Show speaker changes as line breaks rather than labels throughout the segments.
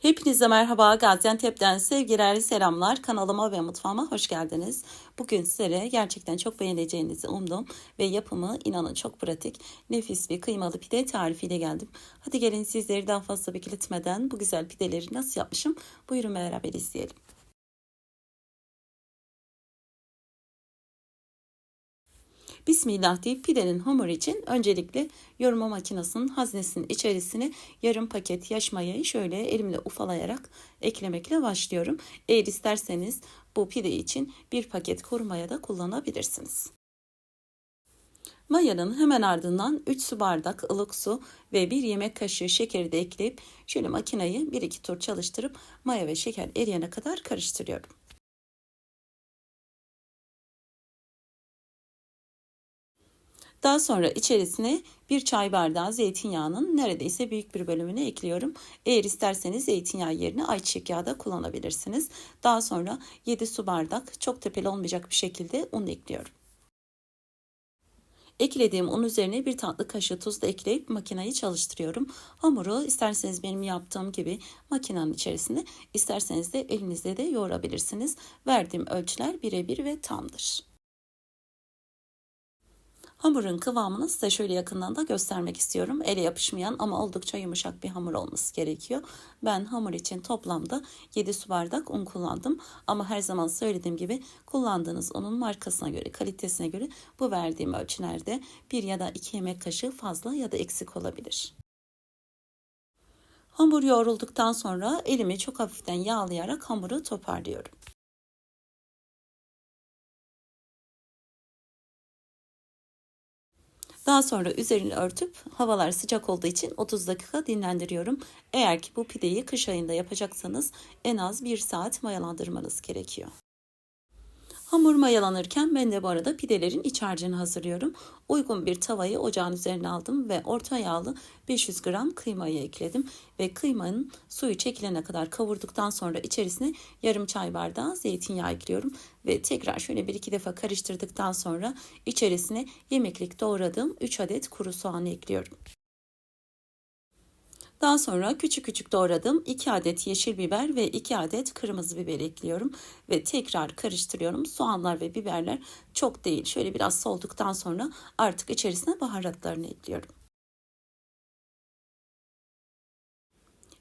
Hepinize merhaba Gaziantep'ten sevgiler, selamlar. Kanalıma ve mutfağıma hoş geldiniz. Bugün sizlere gerçekten çok beğeneceğinizi umdum ve yapımı inanın çok pratik, nefis bir kıymalı pide tarifiyle geldim. Hadi gelin sizleri daha fazla bekletmeden bu güzel pideleri nasıl yapmışım buyurun beraber izleyelim. Bismillah deyip pidenin hamuru için öncelikle yoğurma makinesinin haznesinin içerisine yarım paket yaş mayayı şöyle elimle ufalayarak eklemekle başlıyorum. Eğer isterseniz bu pide için bir paket kuru maya da kullanabilirsiniz. Mayanın hemen ardından 3 su bardak ılık su ve 1 yemek kaşığı şekeri de ekleyip şöyle makineyi 1-2 tur çalıştırıp maya ve şeker eriyene kadar karıştırıyorum. Daha sonra içerisine bir çay bardağı zeytinyağının neredeyse büyük bir bölümünü ekliyorum. Eğer isterseniz zeytinyağı yerine ayçiçek yağı da kullanabilirsiniz. Daha sonra 7 su bardak çok tepeli olmayacak bir şekilde un ekliyorum. Eklediğim un üzerine bir tatlı kaşığı tuz da ekleyip makineyi çalıştırıyorum. Hamuru isterseniz benim yaptığım gibi makinenin içerisinde isterseniz de elinizde de yoğurabilirsiniz. Verdiğim ölçüler birebir ve tamdır. Hamurun kıvamını size şöyle yakından da göstermek istiyorum. Ele yapışmayan ama oldukça yumuşak bir hamur olması gerekiyor. Ben hamur için toplamda 7 su bardak un kullandım. Ama her zaman söylediğim gibi kullandığınız unun markasına göre, kalitesine göre bu verdiğim ölçülerde 1 ya da 2 yemek kaşığı fazla ya da eksik olabilir. Hamur yoğrulduktan sonra elimi çok hafiften yağlayarak hamuru toparlıyorum. Daha sonra üzerini örtüp havalar sıcak olduğu için 30 dakika dinlendiriyorum. Eğer ki bu pideyi kış ayında yapacaksanız en az 1 saat mayalandırmanız gerekiyor. Hamur mayalanırken ben de bu arada pidelerin iç harcını hazırlıyorum. Uygun bir tavayı ocağın üzerine aldım ve orta yağlı 500 gram kıymayı ekledim. Ve kıymanın suyu çekilene kadar kavurduktan sonra içerisine yarım çay bardağı zeytinyağı ekliyorum. Ve tekrar şöyle bir iki defa karıştırdıktan sonra içerisine yemeklik doğradığım 3 adet kuru soğanı ekliyorum. Daha sonra küçük küçük doğradım 2 adet yeşil biber ve 2 adet kırmızı biber ekliyorum ve tekrar karıştırıyorum. Soğanlar ve biberler çok değil. Şöyle biraz solduktan sonra artık içerisine baharatlarını ekliyorum.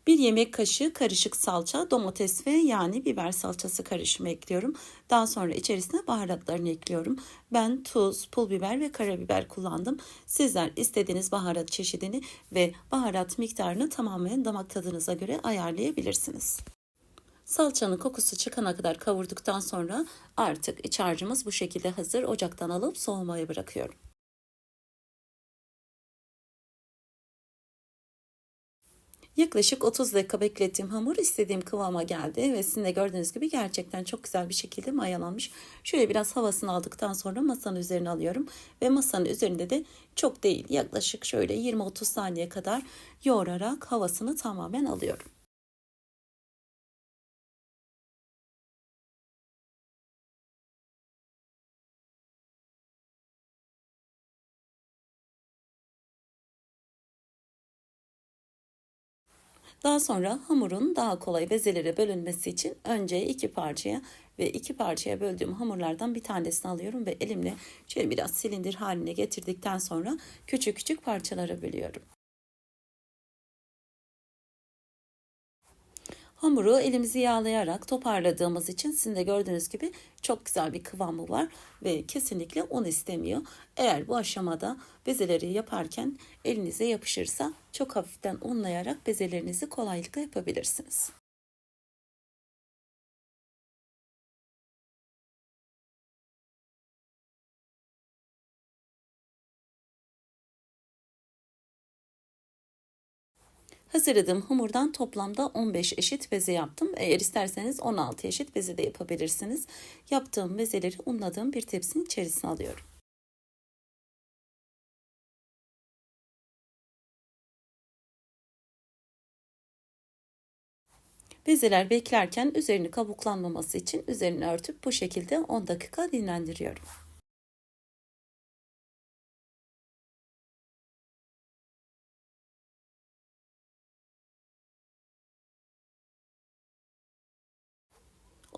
1 yemek kaşığı karışık salça, domates ve yani biber salçası karışımı ekliyorum. Daha sonra içerisine baharatlarını ekliyorum. Ben tuz, pul biber ve karabiber kullandım. Sizler istediğiniz baharat çeşidini ve baharat miktarını tamamen damak tadınıza göre ayarlayabilirsiniz. Salçanın kokusu çıkana kadar kavurduktan sonra artık iç harcımız bu şekilde hazır. Ocaktan alıp soğumaya bırakıyorum. Yaklaşık 30 dakika beklettiğim hamur istediğim kıvama geldi ve sizin de gördüğünüz gibi gerçekten çok güzel bir şekilde mayalanmış. Şöyle biraz havasını aldıktan sonra masanın üzerine alıyorum ve masanın üzerinde de çok değil yaklaşık şöyle 20-30 saniye kadar yoğurarak havasını tamamen alıyorum. Daha sonra hamurun daha kolay bezelere bölünmesi için önce iki parçaya ve iki parçaya böldüğüm hamurlardan bir tanesini alıyorum ve elimle şöyle biraz silindir haline getirdikten sonra küçük küçük parçalara bölüyorum. Hamuru elimizi yağlayarak toparladığımız için sizin de gördüğünüz gibi çok güzel bir kıvamı var ve kesinlikle un istemiyor. Eğer bu aşamada bezeleri yaparken elinize yapışırsa çok hafiften unlayarak bezelerinizi kolaylıkla yapabilirsiniz. Hazırladığım hamurdan toplamda 15 eşit beze yaptım. Eğer isterseniz 16 eşit beze de yapabilirsiniz. Yaptığım bezeleri unladığım bir tepsinin içerisine alıyorum. Bezeler beklerken üzerini kabuklanmaması için üzerini örtüp bu şekilde 10 dakika dinlendiriyorum.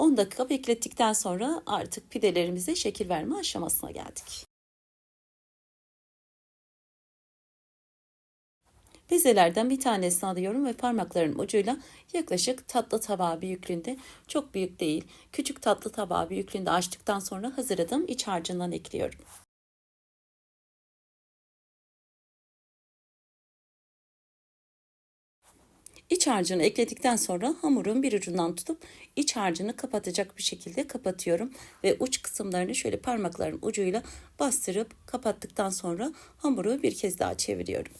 10 dakika beklettikten sonra artık pidelerimize şekil verme aşamasına geldik. Bezelerden bir tanesini alıyorum ve parmaklarım ucuyla yaklaşık tatlı tabağı büyüklüğünde, çok büyük değil, küçük tatlı tabağı büyüklüğünde açtıktan sonra hazırladığım iç harcından ekliyorum. İç harcını ekledikten sonra hamurun bir ucundan tutup iç harcını kapatacak bir şekilde kapatıyorum ve uç kısımlarını şöyle parmaklarım ucuyla bastırıp kapattıktan sonra hamuru bir kez daha çeviriyorum.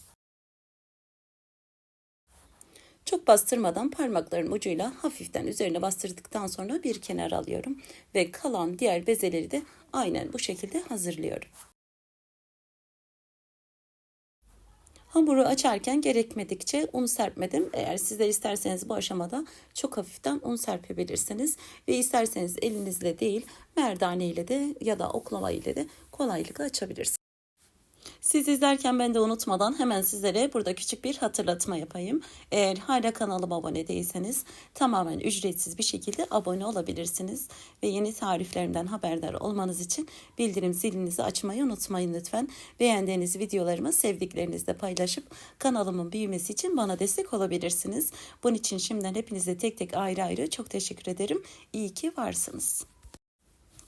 Çok bastırmadan parmaklarım ucuyla hafiften üzerine bastırdıktan sonra bir kenara alıyorum ve kalan diğer bezeleri de aynen bu şekilde hazırlıyorum. Hamuru açarken gerekmedikçe un serpmedim. Eğer sizler isterseniz bu aşamada çok hafiften un serpebilirsiniz. Ve isterseniz elinizle değil merdane ile de ya da oklava ile de kolaylıkla açabilirsiniz. Siz izlerken ben de unutmadan hemen sizlere burada küçük bir hatırlatma yapayım. Eğer hala kanalıma abone değilseniz tamamen ücretsiz bir şekilde abone olabilirsiniz. Ve yeni tariflerimden haberdar olmanız için bildirim zilinizi açmayı unutmayın lütfen. Beğendiğiniz videolarımı sevdiklerinizle paylaşıp kanalımın büyümesi için bana destek olabilirsiniz. Bunun için şimdiden hepinize tek tek ayrı ayrı çok teşekkür ederim. İyi ki varsınız.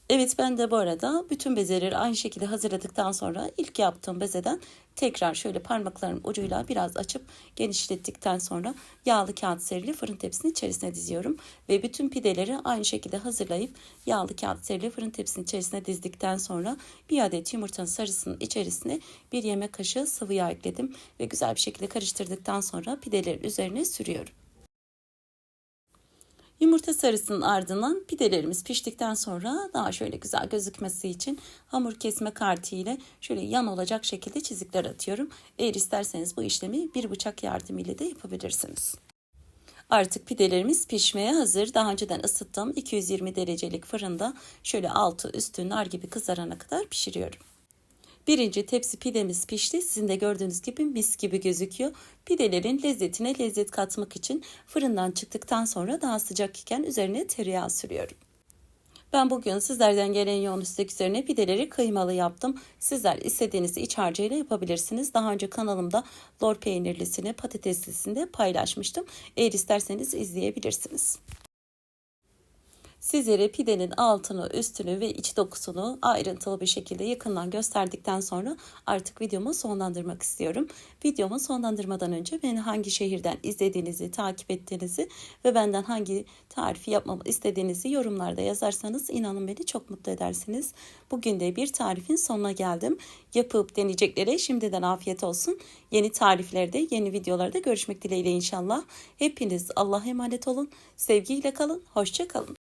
Evet ben de bu arada bütün bezeleri aynı şekilde hazırladıktan sonra ilk yaptığım bezeden tekrar şöyle parmaklarım ucuyla biraz açıp genişlettikten sonra yağlı kağıt serili fırın tepsinin içerisine diziyorum. Ve bütün pideleri aynı şekilde hazırlayıp yağlı kağıt serili fırın tepsinin içerisine dizdikten sonra bir adet yumurtanın sarısının içerisine bir yemek kaşığı sıvı yağ ekledim. Ve güzel bir şekilde karıştırdıktan sonra pidelerin üzerine sürüyorum. Yumurta sarısının ardından pidelerimiz piştikten sonra daha şöyle güzel gözükmesi için hamur kesme kartı ile şöyle yan olacak şekilde çizikler atıyorum. Eğer isterseniz bu işlemi bir bıçak yardımıyla da yapabilirsiniz. Artık pidelerimiz pişmeye hazır. Daha önceden ısıttığım 220 derecelik fırında şöyle altı üstü nar gibi kızarana kadar pişiriyorum. Birinci tepsi pidemiz pişti. Sizin de gördüğünüz gibi mis gibi gözüküyor. Pidelerin lezzetine lezzet katmak için fırından çıktıktan sonra daha sıcak iken üzerine tereyağı sürüyorum. Ben bugün sizlerden gelen yoğun istek üzerine pideleri kıymalı yaptım. Sizler istediğiniz iç harcıyla yapabilirsiniz. Daha önce kanalımda lor peynirlisini, patateslisini de paylaşmıştım. Eğer isterseniz izleyebilirsiniz. Sizlere pidenin altını, üstünü ve iç dokusunu ayrıntılı bir şekilde yakından gösterdikten sonra artık videomu sonlandırmak istiyorum. Videomu sonlandırmadan önce beni hangi şehirden izlediğinizi, takip ettiğinizi ve benden hangi tarifi yapmamı istediğinizi yorumlarda yazarsanız inanın beni çok mutlu edersiniz. Bugün de bir tarifin sonuna geldim. Yapıp deneyeceklere şimdiden afiyet olsun. Yeni tariflerde, yeni videolarda görüşmek dileğiyle inşallah. Hepiniz Allah'a emanet olun. Sevgiyle kalın. Hoşça kalın.